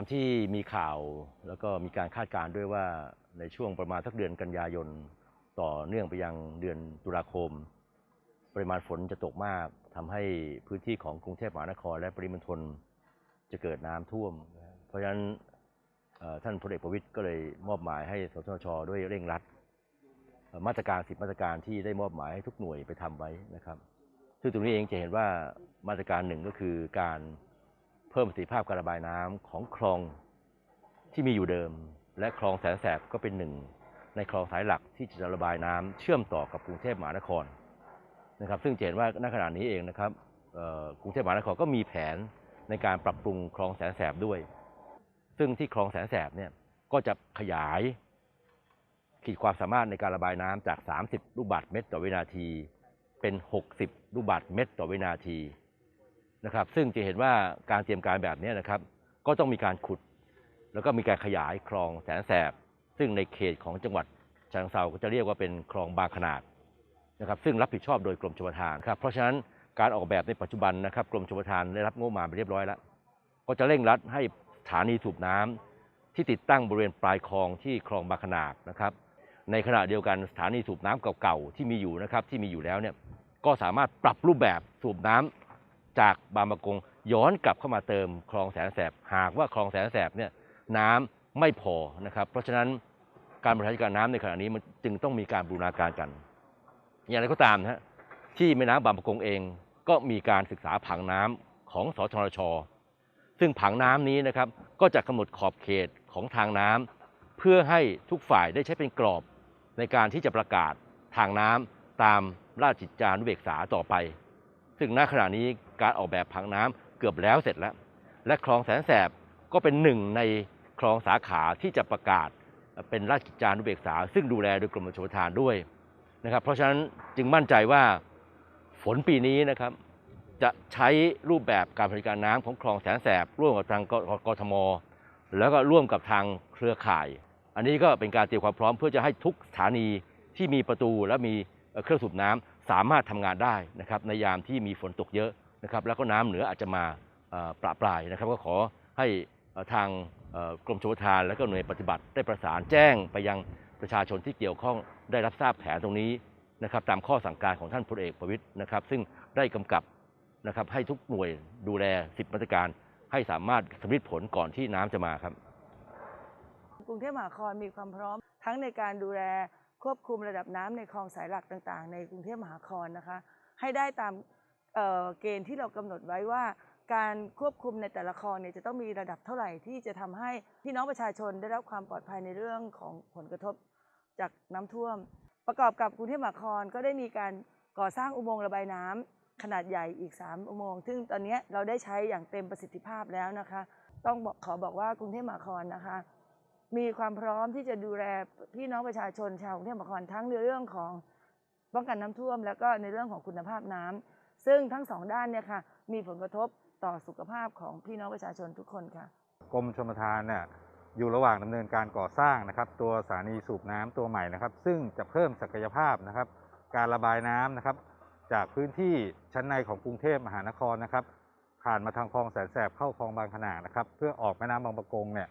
ามที่มีข่าวแล้วก็มีการคาดการณ์ด้วยว่าในช่วงประมาณสักเดือนกันยายน ต่อเนื่องไปยังเดือนตุลาคม ปริมาณฝนจะตกมากทำให้พื้นที่ของกรุงเทพมหานคร และปริมณฑลจะเกิดน้ำท่วม เพราะฉะนั้นท่านพลเอกประวิตยก็เลยมอบหมายให้สทชด้วยเร่งรัด มาตรการสิบมาตรการที่ได้มอบหมายให้ทุกหน่วยไปทำไว้นะครับ ซึ่งตรงนี้เองจะเห็นว่ามาตรการหนึ่งก็คือการ เพิ่มประสิทธิภาพการระบายน้ำของคลองที่มีอยู่เดิม และคลองแสนแสบก็เป็นหนึ่ง ในคลองสายหลักที่จะระบายน้ำเชื่อมต่อกับกรุงเทพมหานครนะครับ ซึ่งเห็นว่าณขณะนี้เองนะครับกรุงเทพมหานครก็มีแผนในการปรับปรุงคลองแสนแสบด้วย ซึ่งที่คลองแสนแสบเนี่ยก็จะขยายขีดความสามารถในการระบายน้ำจาก 30 ลูกบาศก์เมตรต่อวินาที เป็น 60 ลูกบาศก์เมตรต่อวินาที นะครับ ซึ่งจะเห็นว่าการเตรียมการแบบนี้นะครับ ก็ต้องมีการขุด แล้วก็มีการขยายคลองแสนแสบ ซึ่งในเขตของจังหวัดฉะเชิงเทราก็จะเรียกว่าเป็นคลองบางขนาดนะครับ ซึ่งรับผิดชอบโดยกรมชลประทานครับ เพราะฉะนั้นการออกแบบในปัจจุบันนะครับกรมชลประทานได้รับงบมาไปเรียบร้อยแล้ว ก็จะเร่งรัดให้สถานีสูบน้ำที่ติดตั้งบริเวณปลายคลองที่คลองบางขนาดนะครับ ในขณะเดียวกันสถานีสูบน้ำเก่าๆที่มีอยู่นะครับที่มีอยู่แล้วเนี่ยก็สามารถปรับรูปแบบสูบน้ำ จากบางประกงย้อนกลับเข้ามาเติมคลองแสนแสบ หากว่าคลองแสนแสบเนี่ยน้ำไม่พอนะครับ เพราะฉะนั้นการบริหารจัดการน้ำในขณะนี้มันจึงต้องมีการบูรณาการกัน อย่างไรก็ตามนะฮะที่แม่น้ำบางประกงเองก็มีการศึกษาผังน้ำของสชนช ซึ่งผังน้ำนี้นะครับก็จะกำหนดขอบเขตของทางน้ำเพื่อให้ทุกฝ่ายได้ใช้เป็นกรอบในการที่จะประกาศทางน้ำตามราชกิจจานุเบกษาต่อไป ซึ่งณขณะนี้ การออกแบบผังน้ำเกือบแล้วเสร็จแล้ว และคลองแสนแสบก็เป็นหนึ่งในคลองสาขาที่จะประกาศเป็นราชกิจจานุเบกษา ซึ่งดูแลโดยกรมชลประทานด้วยนะครับเพราะฉะนั้นจึงมั่นใจว่าฝนปีนี้นะครับจะใช้รูปแบบการบริการน้ำของคลองแสนแสบ ร่วมกับทางกกทม แล้วก็ร่วมกับทางเครือข่าย อันนี้ก็เป็นการเตรียมความพร้อมเพื่อจะให้ทุกสถานีที่มีประตูและมีเอ่อเครื่องสูบน้ำสามารถทำงานได้นะครับในยามที่มีฝนตกเยอะ นะครับแล้วก็น้ำเหนืออาจจะมาประปรายนะครับ ก็ขอให้ทางกรมชลประทาน และก็หน่วยปฏิบัติได้ประสานแจ้งไปยังประชาชนที่เกี่ยวข้องได้รับทราบแผนตรงนี้นะครับตามข้อสั่งการของท่านพลเอกประวิตยนะครับซึ่งได้กำกับนะครับให้ทุกหน่วยดูแล 10 มาตรการ ให้สามารถสำลิดผลก่อนที่น้ำจะมาครับ กรุงเทพมหานครมีความพร้อม ทั้งในการดูแลควบคุมระดับน้ำในคลองสายหลักต่าง ๆ ในกรุงเทพมหานครนะคะ ให้ได้ตาม เเกณฑ์ที่เรากำหนดไว้ว่า การควบคุมในแต่ละคลองเนี่ยจะต้องมีระดับเท่าไหร่ที่จะทำให้พี่น้องประชาชนได้รับความปลอดภัยในเรื่องของผลกระทบจากน้ำท่วม ประกอบกับกรุงเทพมหานครก็ได้มีการก่อสร้างอุโมงค์ระบายน้ำขนาดใหญ่อีก 3 อุโมงค์ซึ่งตอนนี้เราได้ใช้อย่างเต็มประสิทธิภาพแล้วนะคะ ต้องบอกขอบอกว่ากรุงเทพมหานครนะคะ มีความพร้อมที่จะดูแลพี่น้องประชาชนชาวกรุงเทพมหานครทั้งในเรื่องของป้องกันน้ำท่วม แล้วก็ในเรื่องของคุณภาพน้ำ ซึ่งทั้งสองด้านเนี่ยค่ะมีผลกระทบต่อสุขภาพของพี่น้องประชาชนทุกคนค่ะ กรมชลประทานเนี่ยอยู่ระหว่างดำเนินการก่อสร้างนะครับ ตัวสถานีสูบน้ำตัวใหม่นะครับ ซึ่งจะเพิ่มศักยภาพนะครับ การระบายน้ำนะครับ จากพื้นที่ชั้นในของกรุงเทพมหานครนะครับ ผ่านมาทางคลองแสนแสบเข้าคลองบางขนาดนะครับ เพื่อออกแม่น้ำบางประกงเนี่ย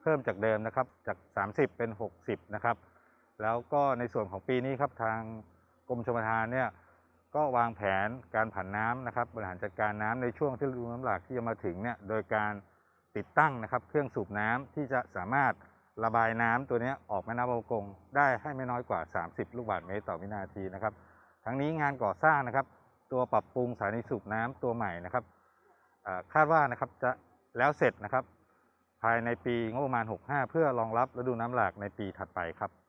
เพิ่มจากเดิมนะครับจาก 30 เป็น 60 นะครับ แล้วก็ในส่วนของปีนี้ครับทางกรมชลประทานเนี่ย ก็วางแผนการผันน้ำนะครับบริหารจัดการน้ำในช่วงที่ฤดูน้ำหลากที่จะมาถึงเนี่ยโดยการติดตั้งนะครับ เครื่องสูบน้ำที่จะสามารถระบายน้ำตัวนี้ออกแม่น้ำบางกงได้ให้ไม่น้อยกว่า 30 ลูกบาศก์เมตรต่อวินาทีนะครับ ทั้งนี้งานก่อสร้างนะครับ ตัวปรับปรุงสถานีสูบน้ำตัวใหม่นะครับคาดว่านะครับจะแล้วเสร็จนะครับ ภายในปีงบประมาณ 65 เพื่อรองรับฤดูน้ำหลากในปีถัดไปครับ